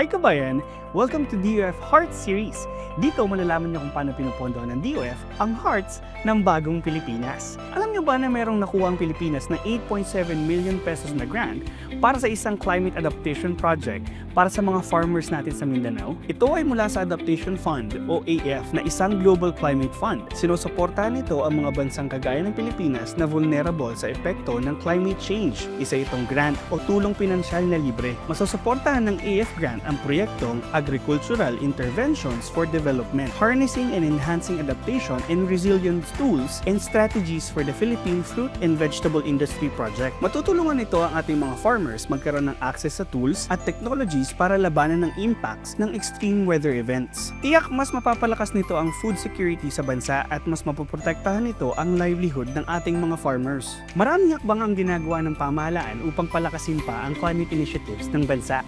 Hi kabayan! Welcome to DOF Heart Series. Dito malalaman niyo kung paano pinupondo ng DOF ang hearts ng bagong Pilipinas. Niyo ba na merong nakuha ang Pilipinas na 8.7 million pesos na grant para sa isang climate adaptation project para sa mga farmers natin sa Mindanao? Ito ay mula sa Adaptation Fund o AF na isang global climate fund. Sinusuportahan nito ang mga bansang kagaya ng Pilipinas na vulnerable sa epekto ng climate change. Isa itong grant o tulong pinansyal na libre. Masusuportahan ng AF grant ang proyektong Agricultural Interventions for Development, Harnessing and Enhancing Adaptation and Resilience Tools and Strategies for the Philippine Fruit and Vegetable Industry Project. Matutulungan nito ang ating mga farmers magkaroon ng access sa tools at technologies para labanan ng impacts ng extreme weather events. Tiyak mas mapapalakas nito ang food security sa bansa at mas mapoprotektahan nito ang livelihood ng ating mga farmers. Maraming hakbang ang ginagawa ng pamahalaan upang palakasin pa ang climate initiatives ng bansa.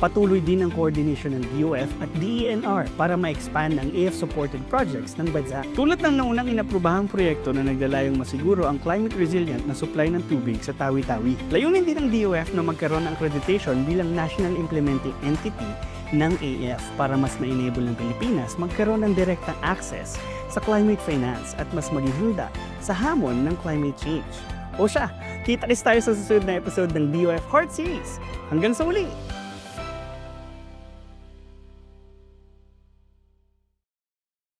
Patuloy din ang coordination ng DOF at DENR para ma-expand ang AF-supported projects ng bansa. Tulad ng naunang inaprubahang proyekto na naglalayong masiguro ang climate resilient na supply ng tubig sa Tawi-Tawi. Layunin din ng DOF na magkaroon ng accreditation bilang National Implementing Entity ng AF para mas ma-enable ng Pilipinas magkaroon ng direktang access sa climate finance at mas maging handa sa hamon ng climate change. O siya, kita-kits tayo sa susunod na episode ng DOF Heart Series. Hanggang sa uli!